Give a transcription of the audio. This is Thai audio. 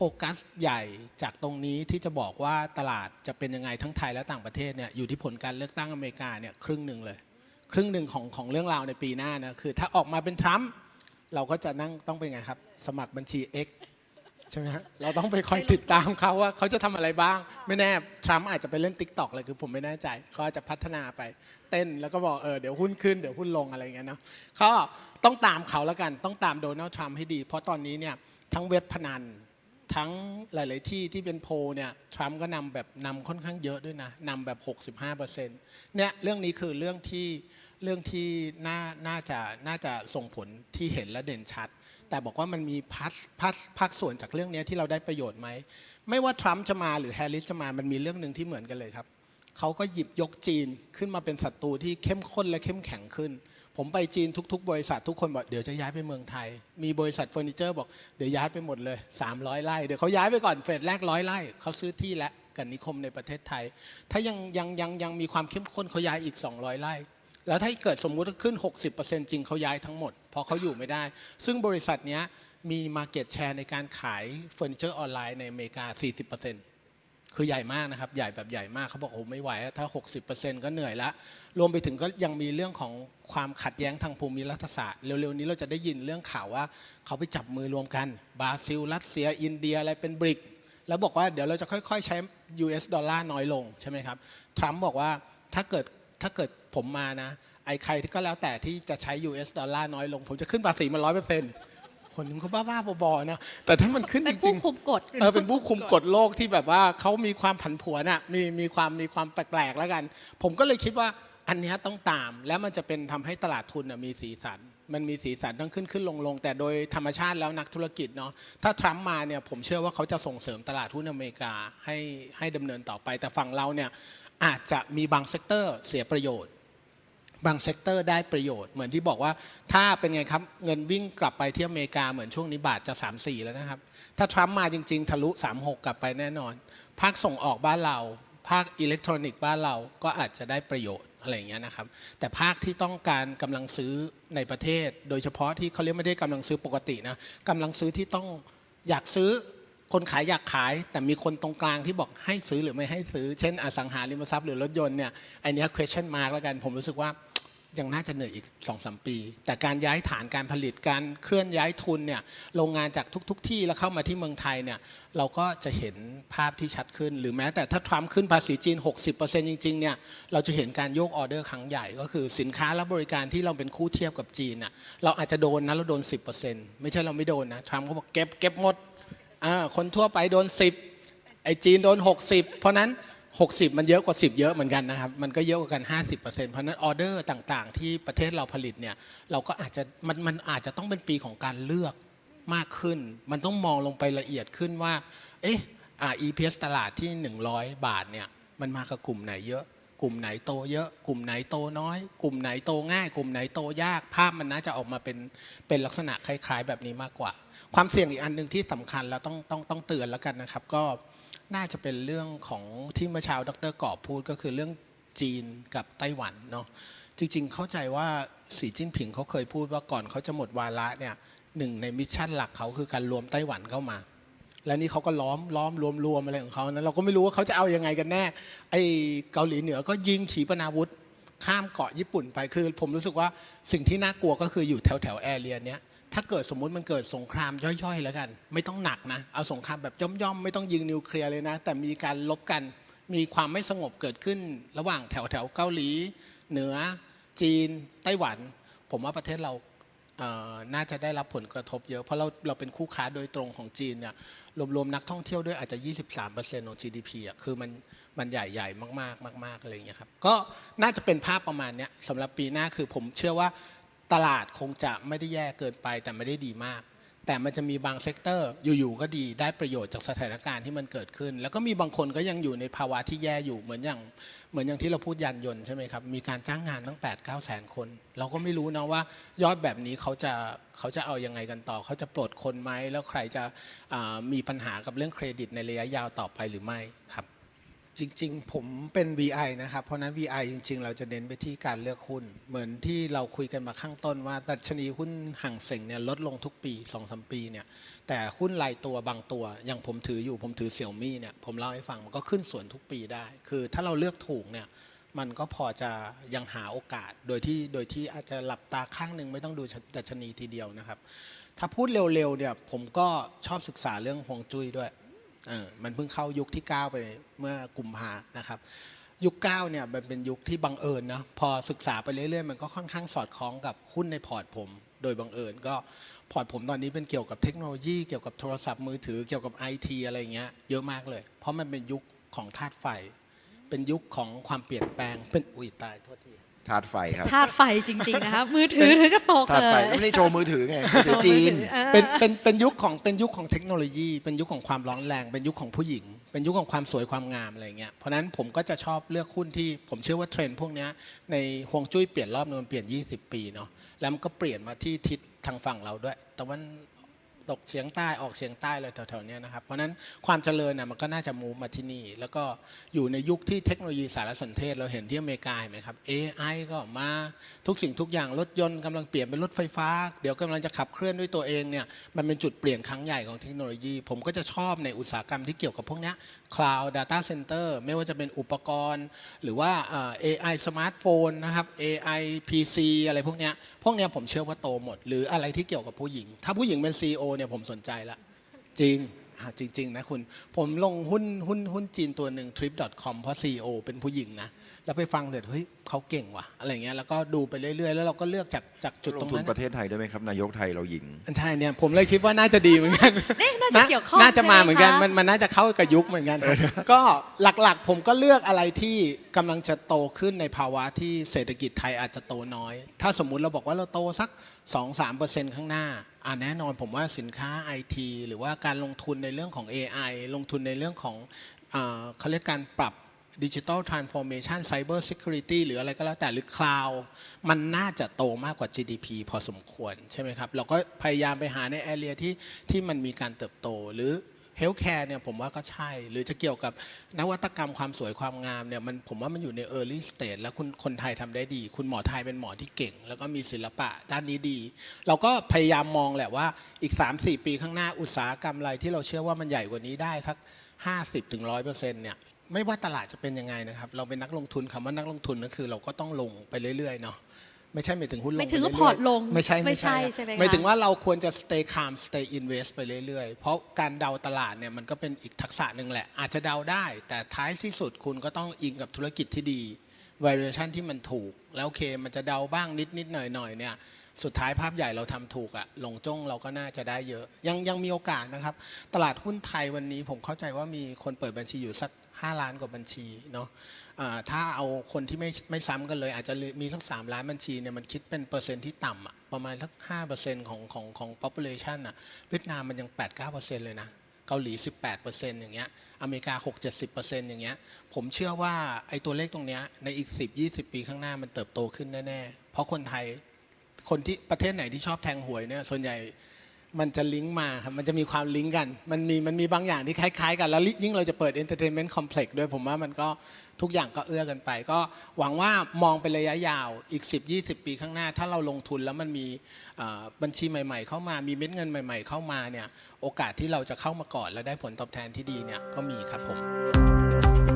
โฟกัสใหญ่จากตรงนี้ที่จะบอกว่าตลาดจะเป็นยังไงทั้งไทยและต่างประเทศเนี่ยอยู่ที่ผลการเลือกตั้งอเมริกาเนี่ยครึ่งหนึ่งเลย ครึ่งหนึ่งของของเรื่องราวในปีหน้านะคือ ถ้าออกมาเป็นทรัมป์เราก็จะนั่งต้องเป็นไงครับ สมัครบัญชี X ใช่ไหมฮะเราต้องไปคอยติดตามเขาว่าเขาจะทำอะไรบ้าง ไม่แน่ทรัมป์อาจจะไปเล่น t ิ k t o k เลยคือผมไม่แน่ใจเขาอาจจะพัฒนาไปเต้นแล้วก็บอกเออเดี๋ยวหุ้นขึ้นเดี๋ยวหุ้นลงอะไรอย่างเงี้ยเนาะก็ต้องตามเขาแล้วกันต้องตามโดนัลด์ทรัมป์ให้ดี เพราะตอนนี้เนี่ยทั้งเว็บพนัน ทั้งหลาย ๆ ที่ที่เป็นโพเนี่ยทรัมป์ก็นำแบบนำค่อนข้างเยอะด้วยนะนำแบบ 65%เนี่ยเรื่องนี้คือเรื่องที่เรื่องที่น่าน่าจะน่าจะส่งผลที่เห็นและเด่นชัด แต่บอกว่ามันมีพักพักพักส่วนจากเรื่องนี้ที่เราได้ประโยชน์ไหม ไม่ว่าทรัมป์จะมาหรือแฮร์ริสจะมามันมีเรื่องหนึ่งที่เหมือนกันเลยครับเขาก็หยิบยกจีนขึ้นมาเป็นศัตรูที่เข้มข้นและเข้มแข็งขึ้น ผมไปจีนทุก ๆ บริษัททุกคนบอกเดี๋ยวจะย้ายไปเมืองไทย มีบริษัทเฟอร์นิเจอร์บอกเดี๋ยวย้ายไปหมดเลย 300ไร่เดี๋ยวเขาย้ายไปก่อนเฟสแรกร้อยไร่เขาซื้อที่และกันนิคมในประเทศไทย ถ้ายังยังยังยังมีความเข้มข้นเขาย้ายอีก 200ไร่แล้วถ้าเกิดสมมุติขึ้น 60%จริงเขาย้ายทั้งหมดเพราะเขาอยู่ไม่ได้ ซึ่งบริษัทนี้มี Market Share ในการขายเฟอร์นิเจอร์ออนไลน์ในอเมริกา 40% คือใหญ่มากนะครับ ใหญ่แบบใหญ่มากเขาบอกโอ้ไม่ไหว ถ้า 60%ก็เหนื่อยละรวมไปถึงก็ยังมีเรื่องของความขัดแย้งทางภูมิรัฐศาสตร์เร็วๆนี้เราจะได้ยินเรื่องข่าวว่า เขาไปจับมือรวมกันบราซิล รัสเซีย อินเดียอะไรเป็นบริก แล้วบอกว่าเดี๋ยวเราจะค่อย ๆ ใช้ US ดอลลาร์น้อยลงใช่ไหมครับทรัมป์บอกว่าถ้าเกิดถ้าเกิดผมมานะไอ้ใครที่ก็แล้วแต่ที่จะใช้ US ดอลลาร์น้อยลง ผมจะขึ้นภาษีมาร้อยเปอร์เซ็นต์ คนนึงเขาบ้าๆบอๆนะแต่ถ้ามันขึ้นจเป็นริผู้งๆคุมกฎเออเป็นผู้คุมกฎโลกที่แบบว่าเขามีความผันผวนอะมีมีความมีความแปลกๆแล้วกัน ผมก็เลยคิดว่าอันเนี้ยต้องตาม แล้วมันจะเป็นทำให้ตลาดทุนน่ะมีสีสัน มันมีสีสันต้องขึ้นขึ้นลงลงแต่โดยธรรมชาติแล้วนักธุรกิจเนาะถ้าทรัมป์มาเนี่ยผมเชื่อว่าเขาจะส่งเสริมตลาดหุ้นอเมริกาให้ให้ดำเนินต่อไป แต่ฝั่งเราเนี่ยอาจจะมีบางเซกเตอร์เสียประโยชน์ บางเซกเตอร์ได้ประโยชน์เหมือนที่บอกว่าถ้าเป็นไงครับเงินวิ่งกลับไปที่อเมริกาเหมือนช่วงนี้บาทจะ 3 4 แล้วนะครับ ถ้าทรัมป์มาจริง ๆ ทะลุ 36 กลับไปแน่นอน ภาคส่งออกบ้านเรา ภาคอิเล็กทรอนิกส์บ้านเราก็อาจจะได้ประโยชน์อะไรอย่างเงี้ยนะครับ แต่ภาคที่ต้องการกำลังซื้อในประเทศ โดยเฉพาะที่เขาเรียกไม่ได้กำลังซื้อปกตินะกำลังซื้อที่ต้องอยากซื้อคนขายอยากขาย แต่มีคนตรงกลางที่บอกให้ซื้อหรือไม่ให้ซื้อ เช่น อสังหาริมทรัพย์หรือรถยนต์เนี่ยไอันนี้ question mark แล้วกันผมรู้สึกว่า ยังน่าจะเหนื่อยอีก2อสปี แต่การย้ายฐานการผลิตการเคลื่อนย้ายทุนเนี่ยโรงงานจากทุกๆทที่แล้วเข้ามาที่เมืองไทยเนี่ยเราก็จะเห็นภาพที่ชัดขึ้น หรือแม้แต่ถ้าทรัมป์ขึ้นภาษีจีน 60%จริงๆเนี่ยเราจะเห็นการโยกออเดอร์ครั้งใหญ่ ก็คือสินค้าและบริการที่เราเป็นคู่เทียบกับจีนน่ะเราอาจจะโดนนะเราโดน 10%ไม่ใช่เราไม่โดนนะทรัมป์เขาบอกเก็บเก็บหมดอ่าคนทั่วไปโดน 10ไอ้จีนโดน 60 เพราะนั้น 60 มันเยอะกว่า 10 เยอะเหมือนกันนะครับ มันก็เยอะกว่ากัน 50%เพราะฉะนั้นออเดอร์ต่างๆ ที่ประเทศเราผลิตเนี่ยเราก็อาจจะมันมันอาจจะต้องเป็นปีของการเลือกมากขึ้น มันต้องมองลงไปละเอียดขึ้นว่า เอ๊ะอ่า EPS ตลาดที่ 100 บาทเนี่ยมันมากับกลุ่มไหนเยอะ กลุ่มไหนโตเยอะ กลุ่มไหนโตน้อย กลุ่มไหนโตง่าย กลุ่มไหนโตยาก ภาพมันน่าจะออกมาเป็นเป็นลักษณะคล้าย ๆ แบบนี้มากกว่า ความเสี่ยงอีกอันหนึ่งที่สำคัญแล้วต้องต้องต้องเตือนแล้วกันนะครับ ก็ น่าจะเป็นเรื่องของที่เมื่อเช้าดรกอบพูดก็คือเรื่องจีนกับไต้หวันเนาะจริงๆ เข้าใจว่าสีจิ้นผิงเขาเคยพูดว่าก่อนเขาจะหมดวาระเนี่ยหนึ่งในมิชชั่นหลักเขาคือการรวมไต้หวันเข้ามา และนี่เขาก็ล้อมล้อมรวมรวมอะไรของเขานะเราก็ไม่รู้ว่าเขาจะเอายังไงกันแน่ไอเกาหลีเหนือก็ยิงขีปนาวุธข้ามเกาะญี่ปุ่นไปคือ ผมรู้สึกว่าสิ่งที่น่ากลัวก็คืออยู่แถวแถวแอเรียเนี้ย ถ้าเกิดสมมุติมันเกิดสงครามย่อยๆ แล้วกัน ไม่ต้องหนักนะ เอาสงครามแบบย่อมๆ ไม่ต้องยิงนิวเคลียร์เลยนะ แต่มีการลบกัน มีความไม่สงบเกิดขึ้น ระหว่างแถวแถวเกาหลี เหนือ จีน ไต้หวัน ผมว่าประเทศเราน่าจะได้รับผลกระทบเยอะ เพราะเราเราเป็นคู่ค้าโดยตรงของจีนเนี่ยรวมๆนักท่องเที่ยวด้วยอาจจะ 23%ของ GDP อะคือมันมันใหญ่ๆ มากๆมากๆอะไรอย่างเงี้ยครับก็น่าจะเป็นภาพประมาณเนี้ยสำหรับปีหน้าคือผมเชื่อว่า ตลาดคงจะไม่ได้แย่เกินไปแต่ไม่ได้ดีมาก แต่มันจะมีบางเซกเตอร์อยู่ๆก็ดีได้ประโยชน์จากสถานการณ์ที่มันเกิดขึ้น แล้วก็มีบางคนก็ยังอยู่ในภาวะที่แย่อยู่เหมือนอย่างเหมือนอย่างที่เราพูดยานยนต์ใช่ไหมครับมีการจ้างงานตั้ง8 9แสนคน เราก็ไม่รู้นะว่ายอดแบบนี้เขาจะเขาจะเอายังไงกันต่อ เขาจะปลดคนไหมแล้วใครจะมีปัญหากับเรื่องเครดิตในระยะยาวต่อไปหรือไม่ครับ จริงๆ ผมเป็น VI นะครับ เพราะนั้น VI จริง ๆ เราจะเน้นไปที่การเลือกหุ้น เหมือนที่เราคุยกันมาข้างต้นว่าดัชนีหุ้นห่างเส็งเนี่ยลดลงทุกปี2อสปีเนี่ย แต่หุ้นรายตัวบางตัว อย่างผมถืออยู่ผมถือเสี่ยวมี่เนี่ย ผมเล่าให้ฟังมันก็ขึ้นสวนทุกปีได้ คือถ้าเราเลือกถูกเนี่ย มันก็พอจะยังหาโอกาส โดยที่โดยที่อาจจะหลับตาข้างหนึ่งไม่ต้องดูดัชนีทีเดียวนะครับ ถ้าพูดเร็วๆเนี่ยผมก็ชอบศึกษาเรื่องฮวงจุ้ยด้วย มันเพิ่งเข้ายุคที่ 9 ไปเมื่อกุมภานะครับ ยุค9เนี่ยมันเป็นยุคที่บังเอิญนะพอศึกษาไปเรื่อยๆ มันก็ค่อนข้างสอดคล้องกับหุ้นในพอร์ตผม โดยบังเอิญก็พอร์ตผมตอนนี้เป็นเกี่ยวกับเทคโนโลยีเกี่ยวกับโทรศัพท์มือถือเกี่ยวกับไอทีอะไรเงี้ยเยอะมากเลย เพราะมันเป็นยุคของธาตุไฟ เป็นยุคของความเปลี่ยนแปลงเป็นอุ้ยตายโทษที ธาตุไฟครับธาตุไฟจริง ๆ นะคะมือถือถือกระตกธาตุเลไฟย ไม่ได้โชว์มือถือไงมือถือจีนออเป็นเป็นเป็นยุคของเป็นยุคของเทคโนโลยี เป็นยุคของความร้อนแรง เป็นยุคของผู้หญิง เป็นยุคของความสวยความงามอะไรเงี้ยเพราะฉะนั้นผมก็จะชอบเลือกหุ้นที่ผมเชื่อว่าเทรนด์พวกเนี้ยในฮวงจุ้ยเปลี่ยนรอบนึงมันเปลี่ยน 20 ปีเนาะแล้วมันก็เปลี่ยนมาที่ทิศทางฝั่งเราด้วยตะวัน ตกเฉียงใต้ออกเฉียงใต้อะไรแถวๆนี้นะครับ เพราะนั้นความเจริญน่ะมันก็น่าจะมูมาที่นี่ แล้วก็อยู่ในยุคที่เทคโนโลยีสารสนเทศเราเห็นที่อเมริกาเห็นไหมครับ AI ก็มาทุกสิ่งทุกอย่างรถยนต์กำลังเปลี่ยนเป็นรถไฟฟ้า เดี๋ยวกำลังจะขับเคลื่อนด้วยตัวเองเนี่ยมันเป็นจุดเปลี่ยนครั้งใหญ่ของเทคโนโลยี ผมก็จะชอบในอุตสาหกรรมที่เกี่ยวกับพวกนี้ Cloud Data Center ไม่ว่าจะเป็นอุปกรณ์ หรือว่าเอ่อ AI สมาร์ทโฟนนะครับ AI PC อะไรพวกนี้พวกนี้ผมเชื่อว่าโตหมด หรืออะไรที่เกี่ยวกับผู้หญิง ถ้าผู้หญิงเป็น CEO เนี่ยผมสนใจละจริงจริง ๆ นะคุณ ผมลงหุ้นหุ้นหุ้นจีนตัวหนึ่ง trip.com เพราะ CEO เป็นผู้หญิงนะ แล้วไปฟังเสร็จเฮ้ยเขาเก่งว่ะอะไรเงี้ยแล้วก็ดูไปเรื่อยๆ แล้วเราก็เลือกจากจากจุดลตรงงทุนนั้นประเทศไทยด้วยไหมครับ นายกไทยเราหญิง ใช่เนี่ยผมเลยคิดว่าน่าจะดีเหมือนกันเอ๊ะน่าจะเกี่ยวข้องน่าจะมาใช่ไหมเหมือนกันคะ มันมันน่าจะเข้ากับยุคเหมือนกันก็หลักๆ ผมก็เลือกอะไรที่กำลังจะโตขึ้นในภาวะที่เศรษฐกิจไทยอาจจะโตน้อย ถ้าสมมุติเราบอกว่าเราโตสัก 2-3%ข้างหน้าอ่าแน่นอนผมว่าสินค้าไอทีหรือว่าการลงทุนในเรื่องของ AI ลงทุนในเรื่องของ อ่าเขาเรียกการปรับ ดิจิ t a ลทรานส์ฟอร์เมชันไซเบอร์ซิเคียวริตี้หรืออะไรก็แล้วแต่หรือคลาวมันน่าจะโตมากกว่า GDP พอสมควรใช่ไหมครับ เราก็พยายามไปหาในแอเรียที่ที่มันมีการเติบโตหรือเฮลท์แคร์เนี่ยผมว่าก็ใช่ หรือจะเกี่ยวกับนวัตกรรมความสวยความงามเนี่ยมันผมว่ามันอยู่ใน Early Stage แล้วคุณคนไทยทำได้ดี คุณหมอไทยเป็นหมอที่เก่ง แล้วก็มีศิลปะด้านนี้ดี เราก็พยายามมองแหละว่าอีก 3-4 ปีข้างหน้าอุตสาหกรรมอะไรที่เราเชื่อว่ามันใหญ่กว่านี้ได้สัก 50-100%เนี่ย ไม่ว่าตลาดจะเป็นยังไงนะครับ เราเป็นนักลงทุนคำว่านักลงทุนก็คือ เราก็ต้องลงไปเรื่อยๆเนาะไม่ใช่หมายถึงหุ้นลงไม่ถึงว่าปพอร์ตลงไม่ใช่ไม่ใช่ครับใช่ไหมคะหมายถึงว่าเราควรจะ stay calm stay invest ไปเรื่อยๆ เพราะการเดาตลาดเนี่ยมันก็เป็นอีกทักษะหนึ่งแหละ อาจจะเดาได้ แต่ท้ายที่สุดคุณก็ต้องอิงกับธุรกิจที่ดี valuation ที่มันถูก แล้วโอเค มันจะเดาบ้างนิดนิดๆหน่อยหน่อยๆเนี่ยสุดท้ายภาพใหญ่เราทำถูกอะหลงจ้งเราก็น่าจะได้เยอะ ยังยังมีโอกาสนะครับ ตลาดหุ้นไทยวันนี้ผมเข้าใจว่ามีคนเปิดบัญชีอยู่สัก 5 ล้านกว่าบัญชีเนาะถ้าเอาคนที่ไม่ไม่ซ้ำกันเลย อาจจะมีสักสามล้านบัญชีเนี่ยมันคิดเป็นเปอร์เซ็นต์ที่ต่ำอะประมาณสัก5%ของของของ population อะเวียดนามมันยัง 8-9%เลยนะเกาหลี 18%อย่างเงี้ย อเมริกา 6-70%อย่างเงี้ย ผมเชื่อว่าไอ้ตัวเลขตรงเนี้ยในอีก 10-20 ปีข้างหน้ามันเติบโตขึ้นแน่ๆ เพราะคนไทย คนที่ประเทศไหนที่ชอบแทงหวยเนี่ย ส่วนใหญ่ มันจะลิงก์มาครับมันจะมีความลิงก์กัน มันมีมันมีบางอย่างที่คล้ายๆ กันแล้วยิ่งเราจะเปิด Entertainment Complex ด้วยผมว่ามันก็ทุกอย่างก็เอื้อกันไป ก็หวังว่ามองเป็นระยะยาวอีก 10-20 ปีข้างหน้า ถ้าเราลงทุนแล้วมันมีบัญชีใหม่ ๆ เข้ามามีเม็ดเงินใหม่ ๆ เข้ามาเนี่ยโอกาสที่เราจะเข้ามาก่อนแล้วได้ผลตอบแทนที่ดีเนี่ยก็มีครับผม